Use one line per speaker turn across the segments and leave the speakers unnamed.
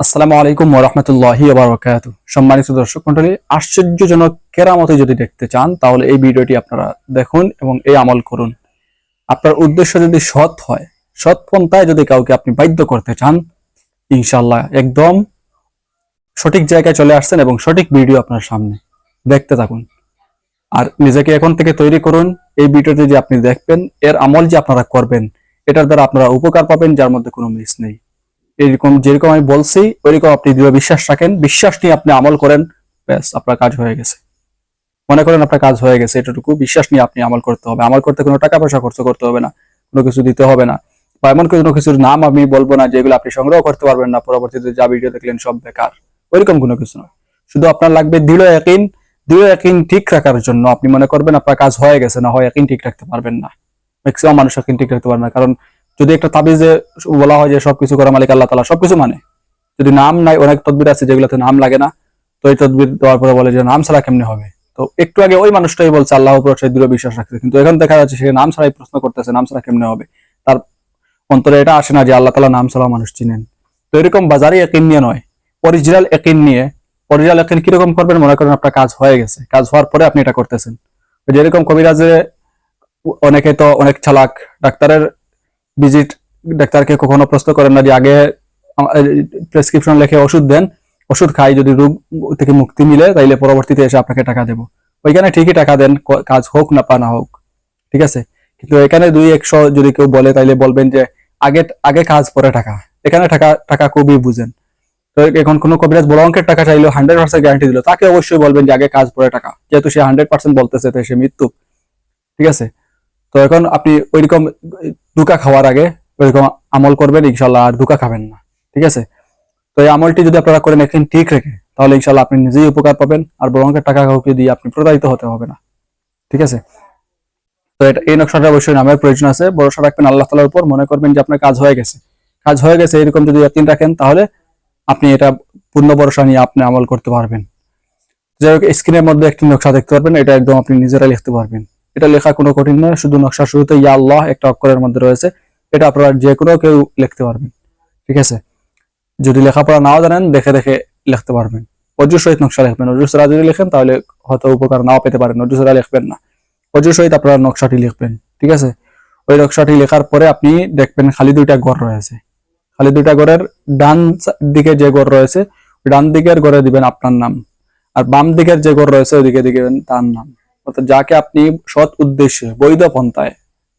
আসসালামু আলাইকুম ওরহমতুল্লাহি বারকাত সম্মানিত দর্শক মন্ডলী, আশ্চর্যজনক কেরামতে যদি দেখতে চান, তাহলে এই ভিডিওটি আপনারা দেখুন এবং এই আমল করুন। আপনার উদ্দেশ্য যদি সৎ হয়, সৎ পন্থায় যদি কাউকে আপনি বাধ্য করতে চান ইনশাল্লাহ একদম সঠিক জায়গায় চলে আসছেন এবং সঠিক ভিডিও আপনার সামনে। দেখতে থাকুন। আর নিজেকে এখন থেকে তৈরি করুন। এই ভিডিওটি যে আপনি দেখবেন, এর আমল যে আপনারা করবেন, এটার দ্বারা আপনারা উপকার পাবেন, যার মধ্যে কোনো মিস নেই। এরকম যেরকম আমি বলছি, ওইরকম আপনি দৃঢ় বিশ্বাস রাখেন। বিশ্বাস নিয়ে আপনি আমল করেন, ব্যাস, আপনার কাজ হয়ে গেছে। মনে করেন আপনার কাজ হয়ে গেছে এটুকু বিশ্বাস নিয়ে আপনি আমল করতে হবে। আমল করতে কোনো টাকা পয়সা খরচ করতে হবে না, কোনো কিছু দিতে হবে না। বা এমন কোনো কিছুর নাম আমি বলব না, যেগুলো আপনি সংগ্রহ করতে পারবেন না, পরবর্তীতে যা ভিডিও দেখলেন সব বেকার। ওইরকম কোনো কিছু নয়। শুধু আপনার লাগবে দৃঢ় একইন দৃঢ় একইন ঠিক রাখার জন্য আপনি মনে করবেন আপনার কাজ হয়ে গেছে, না হয় একইন ঠিক রাখতে পারবেন না। ম্যাক্সিমাম মানুষ একইন ঠিক রাখতে পারবে না, কারণ যদি একটা তাবিজে বলা হয় যে সবকিছু করা মালিক আল্লাহ তালা সবকিছু মানে যদি নাম নাই, অনেক তদবির আছে যেগুলোতে নাম লাগে না, তো এই তদবির দেওয়ার পরে বলে যে নাম ছাড়া কেমনে হবে? তো একটু আগে ওই মানুষটাই বলছে আল্লাহ উপর সে দৃঢ় বিশ্বাস রাখছে, কিন্তু এখন দেখা যাচ্ছে সে নাম ছাড়াই প্রশ্ন করতেছে, নাম ছাড়া কেমনে হবে? তার অন্তরে এটা আসে না যে আল্লাহ তালা নাম ছাড়া মানুষ চিনেন। তো এরকম বাজারে একিন নিয়ে নয়, অরিজিনাল একিন নিয়ে, অরিজিনাল একিন কীরকম করবেন মনে করেন আপনার কাজ হয়ে গেছে, কাজ হওয়ার পরে আপনি এটা করতেছেন। যেরকম কবিরাজে অনেকে তো অনেক চালাক, ডাক্তারের ভিজিট ডাক্তারকে কখনো প্রশ্ন করেন না যে আগে প্রেসক্রিপশন লিখে ওষুধ দেন, ওষুধ খাই, যদি রোগ থেকে মুক্তি মিলে তাইলে পরবর্তীতে এসে আপনাকে টাকা দেবো। ওইখানে ঠিকই টাকা দেন কাজ হোক না, পা না হোক, ঠিক আছে? কিন্তু এখানে দুই একশো যদি কেউ বলে তাইলে বলবেন যে আগে আগে কাজ, পরে টাকা। এখানে টাকা টাকা খুবই বুঝেন। তো এখন কোনো কবিরাজ বড় অঙ্কের টাকা চাইলেও হান্ড্রেড পার্সেন্ট গ্যারান্টি দিল, তাকে অবশ্যই বলবেন যে আগে কাজ, পরে টাকা। যেহেতু সে হান্ড্রেড পার্সেন্ট বলতেছে তো সে মৃত্যু, ঠিক আছে? তো এখন আপনি ওইরকম দুকা খাওয়ার আগে ওইরকম আমল করবেন ইনশাল্লাহ আর দুকা খাবেন না। ঠিক আছে? তো এই আমলটি যদি আপনারা করেন একদিন ঠিক রেখে, তাহলে ইনশাল্লাহ আপনি নিজেই উপকার পাবেন আর বড় টাকা কাউকে দিয়ে আপনি প্রতারিত হতে হবে না। ঠিক আছে? তো এটা, এই নকশাটা অবশ্যই নামের প্রয়োজন আছে। ভরসা রাখবেন আল্লাহ তালার উপর। মনে করবেন যে আপনার কাজ হয়ে গেছে। কাজ হয়ে গেছে, এরকম যদি একদিন রাখেন, তাহলে আপনি এটা পূর্ণ ভরসা নিয়ে আপনি আমল করতে পারবেন। যাই হোক স্ক্রিনের মধ্যে একটি নকশা দেখতে পারবেন। এটা একদম আপনি নিজেরা লিখতে পারবেন। এটা লেখা কোনো কঠিন নয়, শুধু নকশা শুরুতে ইয়া আল্লাহ একটা অক্ষরের মধ্যে রয়েছে। এটা আপনারা যে কোনো কেউ লিখতে পারবেন, ঠিক আছে? যদি লেখাপড়া নাও জানেন, দেখে দেখে লিখতে পারবেন। অজুর সহিত নকশা লিখবেন। অজুর সরা যদি লিখেন, তাহলে হয়তো উপকার নাও পেতে পারেন। অজুর সরা লিখবেন না। অজুর সহিত আপনারা নকশাটি লিখবেন, ঠিক আছে? ওই নকশাটি লেখার পরে আপনি দেখবেন খালি দুইটা গড় রয়েছে। খালি দুইটা গড়ের ডান দিকে যে ঘর রয়েছে ডান দিকের গড়ে দিবেন আপনার নাম। আর বাম দিকের যে ঘর রয়েছে, ওইদিকে দিবেন তার নাম। অর্থাৎ যাকে আপনি সৎ উদ্দেশ্যে, বৈধ পন্থায়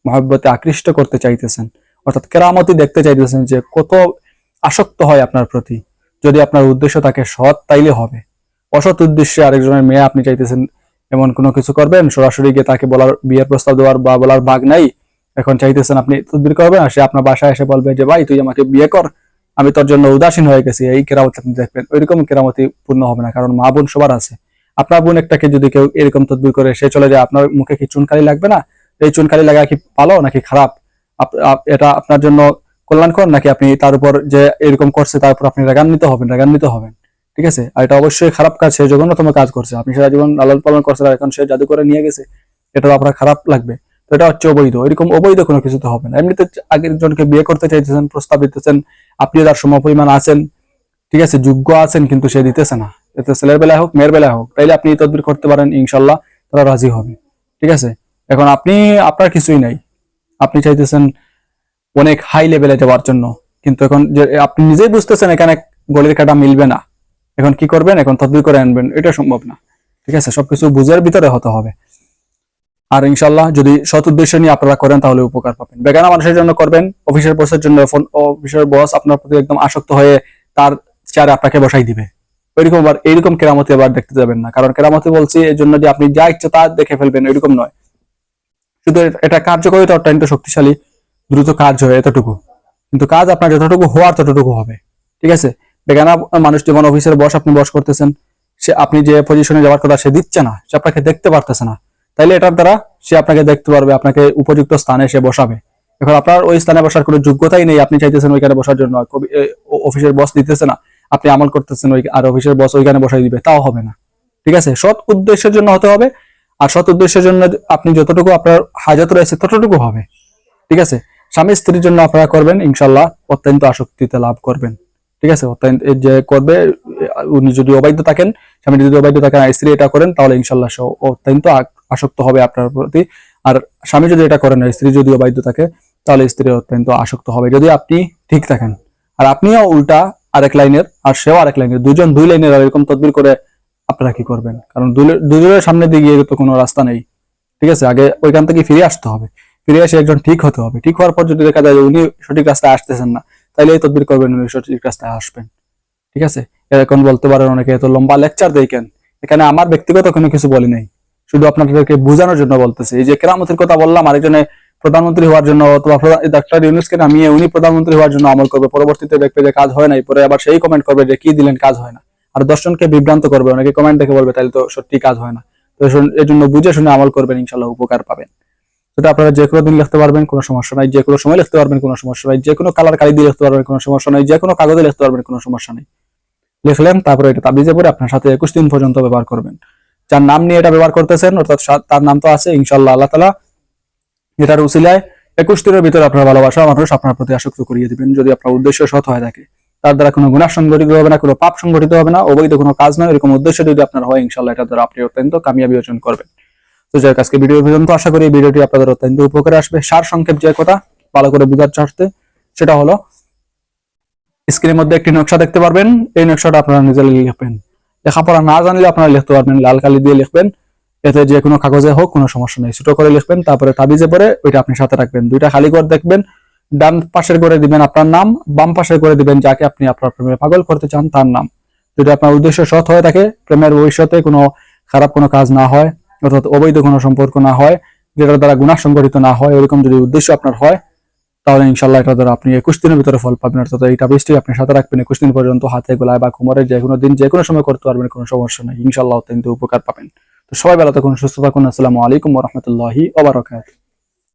মহব্বতে আকৃষ্ট করতে চাইতেছেন, অর্থাৎ কেরামতি দেখতে চাইতেছেন যে কত আসক্ত হয় আপনার প্রতি, যদি আপনার উদ্দেশ্য তাকে সৎ, তাইলে হবে। অসৎ উদ্দেশ্যে আরেকজনের মেয়ে আপনি চাইতেছেন, এমন কোনো কিছু করবেন? সরাসরি গিয়ে তাকে বলার, বিয়ের প্রস্তাব দেওয়ার বা বলার ভাগ নাই। এখন চাইতেছেন আপনি তদবির করবেন, আর সে আপনার বাসায় এসে বলবে যে, ভাই, তুই আমাকে বিয়ে কর, আমি তোর জন্য উদাসীন হয়ে গেছি, এই কেরামতি আপনি দেখবেন। ওইরকম কেরামতি পূর্ণ হবে না, কারণ মা বোন সবার আছে। আপনার বোন একটাকে যদি কেউ এরকম তদবির করে, সে চলে যায়, আপনার মুখে কি চুনকালি লাগবে না? এই চুনকালি লাগা কি ভালো নাকি খারাপ? এটা আপনার জন্য কল্যাণকর নাকি আপনি তার উপর যে এরকম করছে, তার উপর আপনি রাগান্বিত হবেন রাগান্বিত হবেন? ঠিক আছে? আর এটা অবশ্যই খারাপ কাজ, সে জঘন্যতম কাজ করছে। আপনি সারা জীবন লালন পালন করছেন, আর এখন সে জাদু করে নিয়ে গেছে এটা আপনার খারাপ লাগবে। তো এটা হচ্ছে অবৈধ। এরকম অবৈধ কোনো কিছু তো হবে না। এমনিতে আগের জনকে বিয়ে করতে চাইতেছেন, প্রস্তাব দিতেছেন আপনি তার সমপরিমাণ আছেন, ঠিক আছে, যোগ্য আছেন, কিন্তু সে দিতেছে না। এতে ছেলের বেলায় হোক, মেয়ের বেলায় হোক, তাইলে আপনি তদবির করতে পারেন, ইনশাল্লাহ তারা রাজি হবে। ঠিক আছে? এখন আপনি, আপনার কিছুই নাই। আপনি চাইতেছেন অনেক হাই লেভেলে যাওয়ার জন্য। কিন্তু এখন যে, আপনি নিজেই বুঝতেছেন এখানে গলির কাটা মিলবে না। এখন কি করবেন? এখন তদবির করে আনবেন। এটা সম্ভব না। ঠিক আছে? সবকিছু বুঝার ভিতরে হতে হবে। আর ইনশাল্লাহ যদি সৎ উদ্দেশ্য নিয়ে আপনারা করেন, তাহলে উপকার পাবেন। বেগানা মানুষের জন্য করবেন অফিসের বসের জন্য অফিসের বস আপনার প্রতি একদম আসক্ত হয়ে তার চেয়ারে আপনাকে বসাই দিবে। ওইরকম আবার, এইরকম কেরামতি আবার দেখতে যাবেন না। কারণ কেরামতি বলছি এর জন্য যে আপনি যা ইচ্ছে তা দেখে ফেলবেন এরকম নয়। শুধু এটা কার্যকরিতা অত্যন্ত শক্তিশালী, দ্রুত কাজ হয় এতটুকু। কিন্তু কাজ আপনার যতটুকু হওয়ার ততটুকু হবে। ঠিক আছে? বেগানা মানুষ যেমন অফিসের বস আপনি বস করতেছেন, সে আপনি যে পজিশনে যাওয়ার কথা সে দিচ্ছে না, সে আপনাকে দেখতে পারতেছে না। তাইলে এটার দ্বারা সে আপনাকে দেখতে পারবে, আপনাকে উপযুক্ত স্থানে সে বসাবে। এখন আপনার ওই স্থানে বসার কোনো যোগ্যতাই নেই, আপনি চাইতেছেন ওইখানে বসার জন্য। অফিসের বস দিতেছে না। আপনি আমল করতেছেন, ওই আর অফিসের বস ওইখানে বসাই দিবে, তাও হবে না। ঠিক আছে? সৎ উদ্দেশ্যের জন্য হতে হবে, আর সৎ উদ্দেশ্যের জন্য আপনি যতটুকু আপনার হাজত রয়েছে, ততটুকু হবে। ঠিক আছে? স্বামী স্ত্রীর জন্য আপনারা করবেন ইনশাল্লাহ অত্যন্ত আসক্তিতে লাভ করবেন। ঠিক আছে? অত্যন্ত যে করবে, উনি যদি অবৈধ থাকেন স্বামী যদি অবৈধ থাকেন স্ত্রী এটা করেন, তাহলে ইনশাল্লাহ সে অত্যন্ত আসক্ত হবে আপনার প্রতি। আর স্বামী যদি এটা করেন স্ত্রী যদি অবৈধ থাকে, তাহলে স্ত্রী অত্যন্ত আসক্ত হবে। যদি আপনি ঠিক থাকেন, আর আপনিও উল্টা আরেক লাইনের, আর সেও আরেক লাইনের। দুজন দুই লাইনের, আর এরকম তদবির করে আপনারা কি করবেন? কারণ দুজনের সামনে দিয়ে গিয়ে তো কোনো রাস্তা নেই। ঠিক আছে? আগে ওইখান থেকে ফিরে আসতে হবে। ফিরে এসে একজন ঠিক হতে হবে। ঠিক হওয়ার পর যদি দেখা যায় উনি সঠিক রাস্তায় আসতেছেন না তাহলে এই তদবির করবেন উনি সঠিক রাস্তায় আসবেন। ঠিক আছে? এখন বলতে পারেন অনেকে, এত লম্বা লেকচার দেয় কেন? এখানে আমার ব্যক্তিগত কোনো কিছু বলি নাই। শুধু আপনাদেরকে বোঝানোর জন্য বলতেছি। এই যে কেরামতের কথা বললাম, আরেকজনে প্রধানমন্ত্রী হওয়ার জন্য অথবা ডাক্তার ইউনুসকে নামিয়ে উনি প্রধানমন্ত্রী হওয়ার জন্য আমল করবে। পরবর্তীতে দেখবে যে কাজ হয় নাই, পরে আবার সেই কমেন্ট করবে যে কি দিলেন, কাজ হয় না। আর দর্শনকে বিভ্রান্ত করবে, অনেকে কমেন্ট দেখে বলবে তাহলে তো সত্যি কাজ হয় না। তো এর জন্য বুঝে শুনে আমল করবেন ইনশাল্লাহ উপকার পাবেন। সেটা আপনারা যে কোনো দিন লিখতে পারবেন, কোনো সমস্যা নাই। যে কোনো সময় লিখতে পারবেন, কোনো সমস্যা নাই। যে কোনো কালার কালি দিয়ে লিখতে পারবেন, কোনো সমস্যা নাই। যে কোনো কাগজে লিখতে পারবেন, কোনো সমস্যা নেই। লিখলেন, তারপরে এটা তাবিজে পরে আপনার সাথে একুশ দিন পর্যন্ত ব্যবহার করবেন। যার নাম নিয়ে এটা ব্যবহার করতেছেন, অর্থাৎ তার নাম তো আছে ইনশাল্লাহ আল্লাহ তালা এটার উসিলায় একুশ দিনের ভিতরে আপনার ভালোবাসা মানুষ আপনার প্রতি আসক্ত করিয়ে দিবেন। যদি আপনার উদ্দেশ্য সৎ হয়ে থাকে, তার দ্বারা কোনো গুণা সংগঠিত হবে না, কোনো পাপ সংগঠিত হবে না, অবৈধ কোনো কাজ নয়, এরকম উদ্দেশ্য যদি আপনার হয় ইনশাল্লাহ এটা দ্বারা আপনি অত্যন্ত কামিয়াবি অর্জন করবেন। তো যাই আজকে ভিডিও পর্যন্ত। আশা করি ভিডিওটি আপনাদের অত্যন্ত উপকারে আসবে। সার সংক্ষেপ যে কথা, ভালো করে বোঝার চার্তে সেটা হলো, স্ক্রিনের মধ্যে একটি নকশা দেখতে পারবেন। এই নকশাটা আপনারা নিজে লিখবেন। লেখাপড়া না জানলে আপনারা লিখতে পারবেন, লাল কালি দিয়ে লিখবেন। এতে যে কোনো কাগজে হোক, কোনো সমস্যা নেই। ছোট করে লিখবেন, তারপরে তাবিজে পরে ওইটা আপনি সাথে রাখবেন। দুইটা খালি করে দেখবেন, ডান পাশের করে দিবেন আপনার নাম, বাম পাশের করে দিবেন যাকে আপনি আপনার প্রেমে পাগল করতে চান, তার নাম। যদি আপনার উদ্দেশ্য সৎ হয়ে থাকে, প্রেমের ভবিষ্যতে কোনো খারাপ কোনো কাজ না হয়, অর্থাৎ অবৈধ কোনো সম্পর্ক না হয়, যেটার দ্বারা গুণা সংগঠিত না হয়, এরকম যদি উদ্দেশ্য আপনার হয়, তাহলে ইনশাল্লাহ এটা দ্বারা আপনি একুশ দিনের ভিতরে ফল পাবেন। অর্থাৎ এই টাবিজটি আপনি সাথে রাখবেন, একুশ দিন পর্যন্ত হাতে গোলায় বা কোমরে যে কোনো দিন, যে কোনো সময় করতে পারবেন, কোনো সমস্যা নেই। ইনশাল্লাহ অত্যন্ত উপকার পাবেন। তো সবাই ভালো থাকুন সুস্থ থাকুন। আসসালামু আলাইকুম রহমতুল্লাহি ওবরাকাতুহু